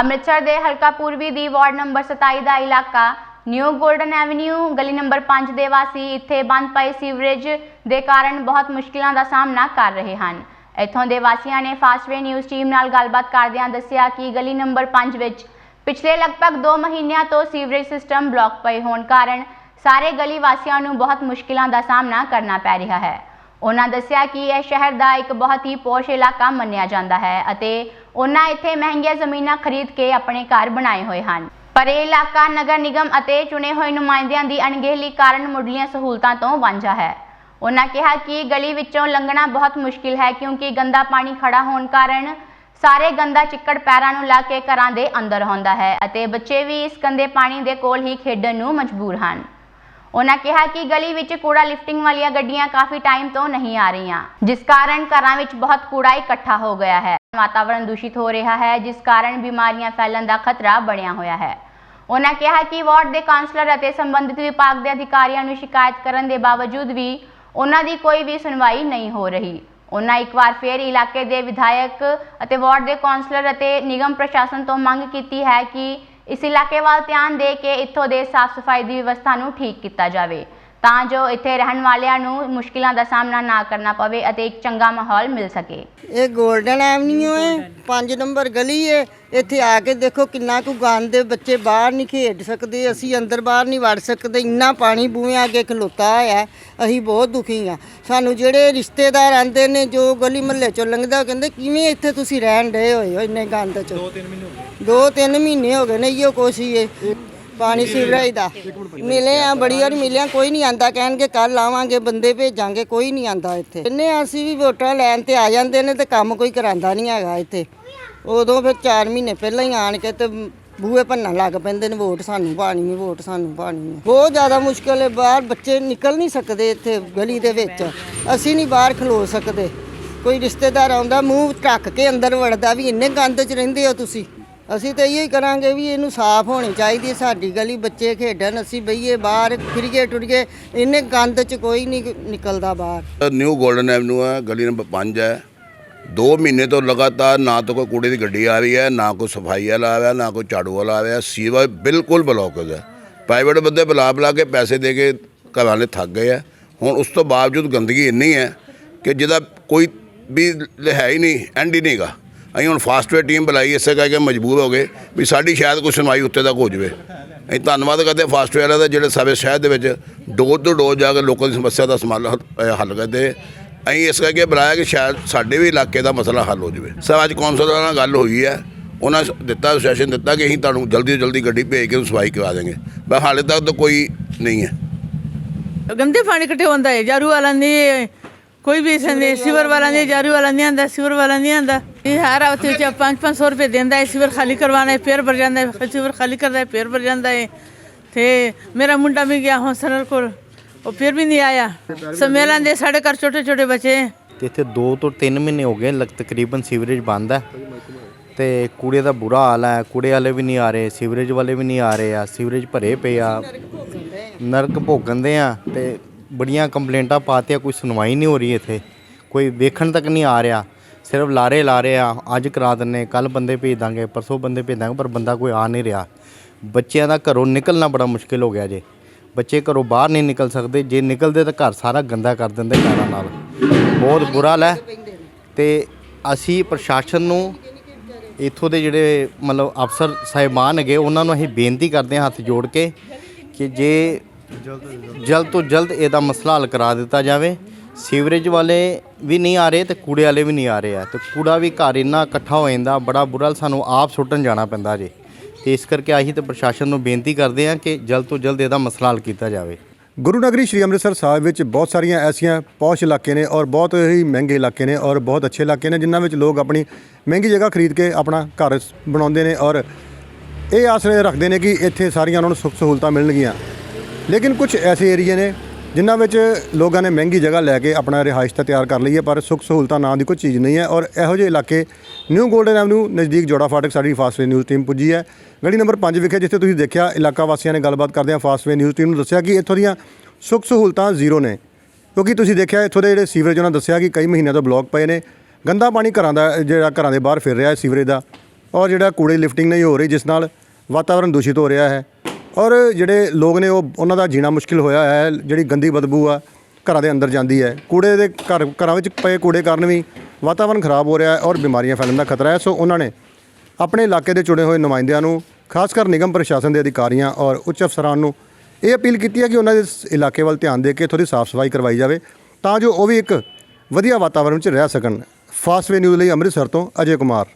ਅੰਮ੍ਰਿਤਸਰ ਦੇ ਹਲਕਾ ਪੂਰਬੀ ਦੀ ਵਾਰਡ ਨੰਬਰ 27 ਦਾ ਇਲਾਕਾ, ਨਿਊ ਗੋਲਡਨ ਐਵਨਿਊ, ਗਲੀ ਨੰਬਰ 5 ਦੇ ਵਾਸੀ ਇੱਥੇ ਬੰਦ ਪਏ ਸੀਵਰੇਜ ਦੇ ਕਾਰਨ ਬਹੁਤ ਮੁਸ਼ਕਿਲਾਂ ਦਾ ਸਾਹਮਣਾ ਕਰ ਰਹੇ ਹਨ। ਇੱਥੋਂ ਦੇ ਵਾਸੀਆਂ ਨੇ ਫਾਸਟਵੇ ਨਿਊਜ਼ ਟੀਮ ਨਾਲ ਗੱਲਬਾਤ ਕਰਦਿਆਂ ਦੱਸਿਆ ਕਿ ਗਲੀ ਨੰਬਰ 5 ਵਿੱਚ ਪਿਛਲੇ ਲਗਭਗ 2 ਮਹੀਨਿਆਂ ਤੋਂ ਸੀਵਰੇਜ ਸਿਸਟਮ ਬਲੌਕ ਪਏ ਹੋਣ ਕਾਰਨ ਸਾਰੇ ਗਲੀ ਵਾਸੀਆਂ ਨੂੰ ਬਹੁਤ ਮੁਸ਼ਕਿਲਾਂ ਦਾ ਸਾਹਮਣਾ ਕਰਨਾ ਪੈ ਰਿਹਾ ਹੈ। ਉਹਨਾਂ ਦੱਸਿਆ ਕਿ ਇਹ ਸ਼ਹਿਰ ਦਾ ਇੱਕ ਬਹੁਤ ਹੀ ਪੋਸ਼ ਇਲਾਕਾ ਮੰਨਿਆ ਜਾਂਦਾ ਹੈ ਅਤੇ ਉਹਨਾਂ ਇੱਥੇ ਮਹਿੰਗੀਆਂ ਜ਼ਮੀਨਾਂ ਖਰੀਦ ਕੇ ਆਪਣੇ ਘਰ ਬਣਾਏ ਹੋਏ ਹਨ। ਪਰ ਇਹ ਇਲਾਕਾ ਨਗਰ ਨਿਗਮ ਅਤੇ ਚੁਣੇ ਹੋਏ ਨੁਮਾਇੰਦਿਆਂ ਦੀ ਅਣਗਹਿਲੀ ਕਾਰਨ ਮੁੱਢਲੀਆਂ ਸਹੂਲਤਾਂ ਤੋਂ ਵਾਂਝਾ ਹੈ। ਉਹਨਾਂ ਕਿਹਾ ਕਿ ਗਲੀ ਵਿੱਚੋਂ ਲੰਘਣਾ ਬਹੁਤ ਮੁਸ਼ਕਿਲ ਹੈ ਕਿਉਂਕਿ ਗੰਦਾ ਪਾਣੀ ਖੜਾ ਹੋਣ ਕਾਰਨ ਸਾਰੇ ਗੰਦਾ ਚਿੱਕੜ ਪੈਰਾਂ ਨੂੰ ਲਾ ਕੇ ਘਰਾਂ ਦੇ ਅੰਦਰ ਹੁੰਦਾ ਹੈ ਅਤੇ ਬੱਚੇ ਵੀ ਇਸ ਗੰਦੇ ਪਾਣੀ ਦੇ ਕੋਲ ਹੀ ਖੇਡਣ ਨੂੰ ਮਜਬੂਰ ਹਨ। ਉਹਨਾਂ ਕਿਹਾ ਕਿ ਗਲੀ ਵਿੱਚ ਕੂੜਾ ਲਿਫਟਿੰਗ ਵਾਲੀਆਂ ਗੱਡੀਆਂ ਕਾਫੀ ਟਾਈਮ ਤੋਂ ਨਹੀਂ ਆ ਰਹੀਆਂ, ਜਿਸ ਕਾਰਨ ਘਰਾਂ ਵਿੱਚ ਬਹੁਤ ਕੂੜਾ ਇਕੱਠਾ ਹੋ ਗਿਆ ਹੈ। ਵਾਤਾਵਰਣ ਦੂਸ਼ਿਤ ਹੋ ਰਿਹਾ ਹੈ, ਜਿਸ ਕਾਰਨ ਬਿਮਾਰੀਆਂ ਫੈਲਣ ਦਾ ਖਤਰਾ ਬਣਿਆ ਹੋਇਆ ਹੈ। ਉਹਨਾਂ ਕਿਹਾ ਕਿ ਵਾਰਡ ਦੇ ਕਾਉਂਸਲਰ ਅਤੇ ਸੰਬੰਧਿਤ ਵਿਭਾਗ ਦੇ ਅਧਿਕਾਰੀਆਂ ਨੂੰ ਸ਼ਿਕਾਇਤ ਕਰਨ ਦੇ ਬਾਵਜੂਦ ਵੀ ਉਹਨਾਂ ਦੀ ਕੋਈ ਵੀ ਸੁਣਵਾਈ ਨਹੀਂ ਹੋ ਰਹੀ। ਉਹਨਾਂ ਇੱਕ ਵਾਰ ਫੇਰ ਇਲਾਕੇ ਦੇ ਵਿਧਾਇਕ ਅਤੇ ਵਾਰਡ ਦੇ ਕਾਉਂਸਲਰ ਅਤੇ ਨਿਗਮ ਪ੍ਰਸ਼ਾਸਨ ਤੋਂ ਮੰਗ ਕੀਤੀ ਹੈ ਕਿ ਇਸ ਇਲਾਕੇ ਵੱਲ ਧਿਆਨ ਦੇ ਕੇ ਇੱਥੋਂ ਦੇ ਸਾਫ਼ ਸਫ਼ਾਈ ਦੀ ਵਿਵਸਥਾ ਨੂੰ ਠੀਕ ਕੀਤਾ ਜਾਵੇ। ਤਾਂ ਜੋ ਇੱਥੇ ਰਹਿਣ ਵਾਲਿਆਂ ਨੂੰ ਮੁਸ਼ਕਿਲਾਂ ਦਾ ਸਾਹਮਣਾ ਨਾ ਕਰਨਾ ਪਵੇ ਅਤੇ ਇੱਕ ਚੰਗਾ ਮਾਹੌਲ ਮਿਲ ਸਕੇ। ਇਹ 골ਡਨ ਐਵਨਿਊ ਹੈ 5 ਨੰਬਰ ਗਲੀ ਹੈ। ਇੱਥੇ ਆ ਕੇ ਦੇਖੋ ਕਿੰਨਾ ਕੁ ਗੰਦ ਹੈ ਬੱਚੇ ਬਾਹਰ ਨਹੀਂ ਖੇਡ ਸਕਦੇ ਅਸੀਂ ਅੰਦਰ ਬਾਹਰ ਨਹੀਂ ਵੜ ਸਕਦੇ ਇੰਨਾ ਪਾਣੀ ਬੂਹਿਆਂ ਅੱਗੇ ਖਲੋਤਾ ਹੋਇਆ ਅਸੀਂ ਬਹੁਤ ਦੁਖੀ ਆ ਸਾਨੂੰ ਜਿਹੜੇ ਰਿਸ਼ਤੇਦਾਰ ਆਂਦੇ ਨੇ ਜੋ ਗਲੀ ਮਹੱਲੇ ਚੋਂ ਲੰਘਦਾ ਉਹ ਕਹਿੰਦੇ ਕਿਵੇਂ ਇੱਥੇ ਤੁਸੀਂ ਰਹਿਣ ਡਏ ਹੋਏ ਹੋ ਇੰਨੇ ਗੰਦ ਚ? 2-3 ਮਹੀਨੇ ਹੋ ਗਏ। 2-3 ਮਹੀਨੇ ਹੋ ਗਏ ਨੇ ਇਹੋ ਕੋਸ਼ੀ ਹੈ। ਪਾਣੀ ਸੀਵਰੇਜ ਦਾ ਮਿਲੇ ਆ, ਬੜੀ ਵਾਰ ਮਿਲਿਆ, ਕੋਈ ਨਹੀਂ ਆਂਦਾ, ਕਹਿਣਗੇ ਕੱਲ ਆਵਾਂਗੇ, ਬੰਦੇ ਭੇਜਾਂਗੇ, ਕੋਈ ਨਹੀਂ ਆਂਦਾ ਇੱਥੇ। ਇੰਨੇ ਅਸੀਂ ਵੀ ਵੋਟਾਂ ਲੈਣ ਤੇ ਆ ਜਾਂਦੇ ਨੇ ਤੇ ਕੰਮ ਕੋਈ ਕਰਾਂਦਾ ਨਹੀਂ ਹੈਗਾ ਇੱਥੇ। ਉਦੋਂ ਫਿਰ 4 ਮਹੀਨੇ ਪਹਿਲਾਂ ਹੀ ਆਣ ਕੇ ਤੇ ਬੂਹੇ ਭੰਨਣ ਲੱਗ ਪੈਂਦੇ ਨੇ, ਵੋਟ ਸਾਨੂੰ ਪਾਣੀ ਹੈ, ਵੋਟ ਸਾਨੂੰ ਪਾਣੀ ਹੈ। ਬਹੁਤ ਜ਼ਿਆਦਾ ਮੁਸ਼ਕਲ ਹੈ, ਬਾਹਰ ਬੱਚੇ ਨਿਕਲ ਨਹੀਂ ਸਕਦੇ ਇੱਥੇ ਗਲੀ ਦੇ ਵਿੱਚ। ਅਸੀਂ ਨਹੀਂ ਬਾਹਰ ਖਲੋ ਸਕਦੇ। ਕੋਈ ਰਿਸ਼ਤੇਦਾਰ ਆਉਂਦਾ, ਮੂੰਹ ਢੱਕ ਕੇ ਅੰਦਰ ਵੜਦਾ ਵੀ, ਇੰਨੇ ਗੰਦ 'ਚ ਰਹਿੰਦੇ ਹੋ ਤੁਸੀਂ। ਅਸੀਂ ਤਾਂ ਇਹੀ ਕਰਾਂਗੇ ਵੀ ਇਹਨੂੰ ਸਾਫ਼ ਹੋਣੀ ਚਾਹੀਦੀ ਹੈ, ਸਾਡੀ ਗਲੀ, ਬੱਚੇ ਖੇਡਣ, ਅਸੀਂ ਬਈਏ ਬਾਹਰ ਫਿਰੀਏ ਟੁਰੀਏ, ਇੰਨੇ ਗੰਦ 'ਚ ਕੋਈ ਨਹੀਂ ਨਿਕਲਦਾ ਬਾਹਰ। ਨਿਊ ਗੋਲਡਨ ਐਵਨਿਊ ਹੈ, ਗਲੀ ਨੰਬਰ 5 ਹੈ। 2 ਮਹੀਨੇ ਤੋਂ ਲਗਾਤਾਰ ਨਾ ਤਾਂ ਕੋਈ ਕੂੜੇ ਦੀ ਗੱਡੀ ਆ ਰਹੀ ਹੈ, ਨਾ ਕੋਈ ਸਫ਼ਾਈ ਵਾਲਾ ਆਇਆ ਨਾ ਕੋਈ ਝਾੜੂ ਵਾਲਾ ਆਇਆ ਸੀਵਾ ਬਿਲਕੁਲ ਬਲੌਕੇਜ ਹੈ। ਪ੍ਰਾਈਵੇਟ ਬੰਦੇ ਬੁਲਾ ਬੁਲਾ ਕੇ ਪੈਸੇ ਦੇ ਕੇ ਘਰਾਂ ਵਾਲੇ ਥੱਕ ਗਏ ਆ ਹੁਣ ਉਸ ਤੋਂ ਬਾਵਜੂਦ ਗੰਦਗੀ ਇੰਨੀ ਹੈ ਕਿ ਜਿਹਦਾ ਕੋਈ ਵੀ ਹੈ ਹੀ ਨਹੀਂ ਐਂਡ ਹੀ ਨਹੀਂਗਾ ਅਸੀਂ ਹੁਣ ਫਾਸਟਵੇਅਰ ਟੀਮ ਬੁਲਾਈ, ਇਸੇ ਕਰਕੇ ਮਜਬੂਰ ਹੋ ਗਏ ਵੀ ਸਾਡੀ ਸ਼ਾਇਦ ਕੋਈ ਸੁਣਵਾਈ ਉੱਤੇ ਤੱਕ ਹੋ ਜਾਵੇ। ਅਸੀਂ ਧੰਨਵਾਦ ਕਰਦੇ ਹਾਂ ਫਾਸਟਵੇਅਰ ਵਾਲਿਆਂ ਦਾ ਜਿਹੜੇ ਸਾਡੇ ਸ਼ਹਿਰ ਦੇ ਵਿੱਚ ਡੋਰ ਟੂ ਡੋਰ ਜਾ ਕੇ ਲੋਕਾਂ ਦੀ ਸਮੱਸਿਆ ਦਾ ਸਮਾਲ ਹੱਲ ਕਰਦੇ। ਅਸੀਂ ਇਸ ਕਰਕੇ ਬੁਲਾਇਆ ਕਿ ਸ਼ਾਇਦ ਸਾਡੇ ਵੀ ਇਲਾਕੇ ਦਾ ਮਸਲਾ ਹੱਲ ਹੋ ਜਾਵੇ। ਸਰ, ਅੱਜ ਕੌਂਸਲਰ ਨਾਲ ਗੱਲ ਹੋਈ ਹੈ। ਉਹਨਾਂ ਦਿੱਤਾ ਸੈਸ਼ਨ ਦਿੱਤਾ ਕਿ ਅਸੀਂ ਤੁਹਾਨੂੰ ਜਲਦੀ ਤੋਂ ਜਲਦੀ ਗੱਡੀ ਭੇਜ ਕੇ ਸਫ਼ਾਈ ਕਰਵਾ ਦੇਵਾਂਗੇ। ਪਰ ਹਾਲੇ ਤੱਕ ਤਾਂ ਕੋਈ ਨਹੀਂ ਹੈ। ਗੰਦੇ ਪਾਣੀ ਇਕੱਠੇ ਹੁੰਦਾ ਹੈ। ਜਾਰੂ ਵਾਲਾ ਨਹੀਂ ਕੋਈ ਵੀ ਸੰਦੇ ਸਿਵਰ ਵਾਲਾ ਨਹੀਂ ਜਾਰੂ ਵਾਲਾ ਨਹੀਂ ਆਂਦਾ ਸਿਵਰ ਵਾਲਾ ਨਹੀਂ ਆਂਦਾ। ਇਹ ਹਰ ਹਫ਼ਤੇ ਵਿੱਚ 5-500 ਰੁਪਏ ਦਿੰਦਾ ਹੈ ਸਿਵਰ ਖਾਲੀ ਕਰਵਾਉਣਾ ਹੈ ਫੇਰ ਭਰ ਜਾਂਦਾ ਹੈ ਸਿਵਰ ਖਾਲੀ ਕਰਦਾ ਹੈ ਫੇਰ ਭਰ ਜਾਂਦਾ ਹੈ। ਤੇ ਮੇਰਾ ਮੁੰਡਾ ਵੀ ਗਿਆ ਹੌਸਨਰ ਕੋਲ ਉਹ ਫਿਰ ਵੀ ਨਹੀਂ ਆਇਆ। ਸਮੇਲਨ ਦੇ ਸਾਡੇ ਘਰ ਛੋਟੇ ਛੋਟੇ ਬੱਚੇ। ਤੇ ਇੱਥੇ 2 ਤੋਂ 3 ਮਹੀਨੇ ਹੋ ਗਏ ਲਗ ਤਕਰੀਬਨ ਸੀਵਰੇਜ ਬੰਦ ਹੈ। ਤੇ ਕੂੜੇ ਦਾ ਬੁਰਾ ਹਾਲ ਹੈ ਕੂੜੇ ਵਾਲੇ ਵੀ ਨਹੀਂ ਆ ਰਹੇ ਸੀਵਰੇਜ ਵਾਲੇ ਵੀ ਨਹੀਂ ਆ ਰਹੇ ਆ ਸੀਵਰੇਜ ਭਰੇ ਪਏ ਆ। ਨਰਕ ਭੋਗਣਦੇ ਆ ਤੇ ਬੜੀਆਂ ਕੰਪਲੇਂਟਾਂ ਪਾਤੀਆਂ, ਕੋਈ ਸੁਣਵਾਈ ਨਹੀਂ ਹੋ ਰਹੀ ਇੱਥੇ, ਕੋਈ ਵੇਖਣ ਤੱਕ ਨਹੀਂ ਆ ਰਿਹਾ। ਸਿਰਫ ਲਾਰੇ ਲਾ ਰਹੇ ਆ, ਅੱਜ ਕਰਾ ਦਿੰਨੇ ਕੱਲ ਬੰਦੇ ਭੇਜ ਦਾਂਗੇ, ਪਰਸੋਂ ਬੰਦੇ ਭੇਜ ਦਾਂਗੇ, ਪਰ ਬੰਦਾ ਕੋਈ ਆ ਨਹੀਂ ਰਿਹਾ। ਬੱਚਿਆਂ ਦਾ ਘਰੋਂ ਨਿਕਲਣਾ ਬੜਾ ਮੁਸ਼ਕਿਲ ਹੋ ਗਿਆ ਜੇ। ਬੱਚੇ ਘਰੋਂ ਬਾਹਰ ਨਹੀਂ ਨਿਕਲ ਸਕਦੇ, ਜੇ ਨਿਕਲਦੇ ਤਾਂ ਘਰ ਸਾਰਾ ਗੰਦਾ ਕਰ ਦਿੰਦੇ ਪੈਰਾਂ ਨਾਲ। ਬਹੁਤ ਬੁਰਾ ਹਾਲ ਹੈ ਤੇ ਅਸੀਂ ਪ੍ਰਸ਼ਾਸਨ ਨੂੰ ਇੱਥੋਂ ਦੇ ਜਿਹੜੇ ਮਤਲਬ ਅਫਸਰ ਸਾਹਿਬਾਨ ਹੈਗੇ, ਉਹਨਾਂ ਨੂੰ ਅਸੀਂ ਬੇਨਤੀ ਕਰਦੇ ਹਾਂ ਹੱਥ ਜੋੜ ਕੇ ਕਿ ਜੇ ਜਲਦ ਤੋਂ ਜਲਦ। ਇਹਦਾ ਮਸਲਾ ਹੱਲ ਕਰਾ ਦਿੱਤਾ ਜਾਵੇ। ਸੀਵਰੇਜ ਵਾਲੇ ਵੀ ਨਹੀਂ ਆ ਰਹੇ ਤੇ ਕੂੜੇ ਵਾਲੇ ਵੀ ਨਹੀਂ ਆ ਰਹੇ ਆ। ਤੇ ਕੂੜਾ ਵੀ ਘਰ ਇੰਨਾ ਇਕੱਠਾ ਹੋ ਜਾਂਦਾ ਬੜਾ ਬੁਰਾ ਸਾਨੂੰ ਆਪ ਸੁੱਟਣ ਜਾਣਾ ਪੈਂਦਾ ਜੇ। ਤੇ ਇਸ ਕਰਕੇ ਅਸੀਂ ਤੇ ਪ੍ਰਸ਼ਾਸਨ ਨੂੰ ਬੇਨਤੀ ਕਰਦੇ ਹਾਂ ਕਿ ਜਲਦ ਤੋਂ ਜਲਦ ਇਹਦਾ ਮਸਲਾ ਹੱਲ ਕੀਤਾ ਜਾਵੇ। ਗੁਰੂ ਨਗਰੀ ਸ਼੍ਰੀ ਅੰਮ੍ਰਿਤਸਰ ਸਾਹਿਬ ਵਿੱਚ ਬਹੁਤ ਸਾਰੀਆਂ ਐਸੀਆਂ ਪੌਸ਼ ਇਲਾਕੇ ਨੇ ਔਰ ਬਹੁਤ ਹੀ ਮਹਿੰਗੇ ਇਲਾਕੇ ਨੇ ਔਰ ਬਹੁਤ ਅੱਛੇ ਇਲਾਕੇ ਨੇ ਜਿਨ੍ਹਾਂ ਵਿੱਚ ਲੋਕ ਆਪਣੀ ਮਹਿੰਗੀ ਜਗ੍ਹਾ ਖਰੀਦ ਕੇ ਆਪਣਾ ਘਰ ਬਣਾਉਂਦੇ ਨੇ ਔਰ ਇਹ ਆਸਰੇ ਰੱਖਦੇ ਨੇ ਕਿ ਇੱਥੇ ਸਾਰੀਆਂ ਉਹਨਾਂ ਨੂੰ ਸੁੱਖ ਸਹੂਲਤਾਂ ਮਿਲਣਗੀਆਂ। ਲੇਕਿਨ ਕੁਝ ਐਸੇ ਏਰੀਏ ਨੇ ਜਿਨ੍ਹਾਂ ਵਿੱਚ ਲੋਕਾਂ ਨੇ ਮਹਿੰਗੀ ਜਗ੍ਹਾ ਲੈ ਕੇ ਆਪਣਾ ਰਿਹਾਇਸ਼ ਤਾਂ ਤਿਆਰ ਕਰ ਲਈ ਹੈ, ਪਰ ਸੁੱਖ ਸਹੂਲਤਾਂ ਨਾਂ ਦੀ ਕੋਈ ਚੀਜ਼ ਨਹੀਂ ਹੈ ਔਰ ਇਹੋ ਜਿਹੇ ਇਲਾਕੇ ਨਿਊ 골ਡਨ ਐਵਨਿਊ ਨਜ਼ਦੀਕ ਜੋੜਾ ਫਾਟਕ ਸਾਡੀ ਫਾਸਟਵੇ ਨਿਊਜ਼ ਟੀਮ ਪੁੱਜੀ ਹੈ। ਗਲੀ ਨੰਬਰ 5 ਵਿਖੇ ਜਿੱਥੇ ਤੁਸੀਂ ਦੇਖਿਆ, ਇਲਾਕਾ ਵਾਸੀਆਂ ਨੇ ਗੱਲਬਾਤ ਕਰਦਿਆਂ ਆ ਫਾਸਟਵੇ ਨਿਊਜ਼ ਟੀਮ ਨੂੰ ਦੱਸਿਆ ਕਿ ਇੱਥੋਂ ਦੀਆਂ ਸੁੱਖ ਸਹੂਲਤਾਂ ਜ਼ੀਰੋ ਨੇ। ਕਿਉਂਕਿ ਤੁਸੀਂ ਦੇਖਿਆ, ਇੱਥੋਂ ਦੇ ਜਿਹੜੇ ਸੀਵਰੇਜ ਉਹਨਾਂ ਦੱਸਿਆ ਕਿ ਕਈ ਮਹੀਨਿਆਂ ਤੋਂ ਬਲੌਕ ਪਏ ਨੇ। ਗੰਦਾ ਪਾਣੀ ਘਰਾਂ ਦਾ, ਜਿਹੜਾ ਘਰਾਂ ਦੇ ਬਾਹਰ ਫਿਰ ਰਿਹਾ ਹੈ ਸੀਵਰੇਜ ਦਾ। ਔਰ ਜਿਹੜਾ ਕੂੜੇ ਲਿਫਟਿੰਗ ਨਹੀਂ ਹੋ ਰਹੀ, ਜਿਸ ਨਾਲ ਵਾਤਾਵਰਣ ਦੂਸ਼ਿਤ ਹੋ ਰਿਹਾ ਹੈ। ਔਰ ਜਿਹੜੇ ਲੋਕ ਨੇ ਉਹ, ਉਹਨਾਂ ਦਾ ਜੀਣਾ ਮੁਸ਼ਕਿਲ ਹੋਇਆ ਹੈ, ਜਿਹੜੀ ਗੰਦੀ ਬਦਬੂ ਆ, ਘਰਾਂ ਦੇ ਅੰਦਰ ਜਾਂਦੀ ਹੈ। ਕੂੜੇ ਦੇ ਘਰ, ਘਰਾਂ ਵਿੱਚ ਪਏ ਕੂੜੇ ਕਾਰਨ ਵੀ ਵਾਤਾਵਰਣ ਖਰਾਬ ਹੋ ਰਿਹਾ ਹੈ ਔਰ ਬਿਮਾਰੀਆਂ ਫੈਲਣ ਦਾ ਖਤਰਾ ਹੈ। ਸੋ ਉਹਨਾਂ ਨੇ ਆਪਣੇ ਇਲਾਕੇ ਦੇ ਚੁਣੇ ਹੋਏ ਨੁਮਾਇੰਦਿਆਂ ਨੂੰ, ਖਾਸ ਕਰ ਨਿਗਮ ਪ੍ਰਸ਼ਾਸਨ ਦੇ ਅਧਿਕਾਰੀਆਂ ਔਰ ਉੱਚ ਅਫਸਰਾਂ ਨੂੰ ਇਹ ਅਪੀਲ ਕੀਤੀ ਹੈ ਕਿ ਉਹਨਾਂ ਦੇ ਇਲਾਕੇ ਵੱਲ ਧਿਆਨ ਦੇ ਕੇ ਥੋੜੀ ਸਾਫ਼ ਸਫ਼ਾਈ ਕਰਵਾਈ ਜਾਵੇ ਤਾਂ ਜੋ ਉਹ ਵੀ ਇੱਕ ਵਧੀਆ ਵਾਤਾਵਰਣ ਵਿੱਚ ਰਹਿ ਸਕਣ। ਫਾਸਟਵੇ ਨਿਊਜ਼ ਲਈ ਅੰਮ੍ਰਿਤਸਰ ਤੋਂ ਅਜੇ ਕੁਮਾਰ।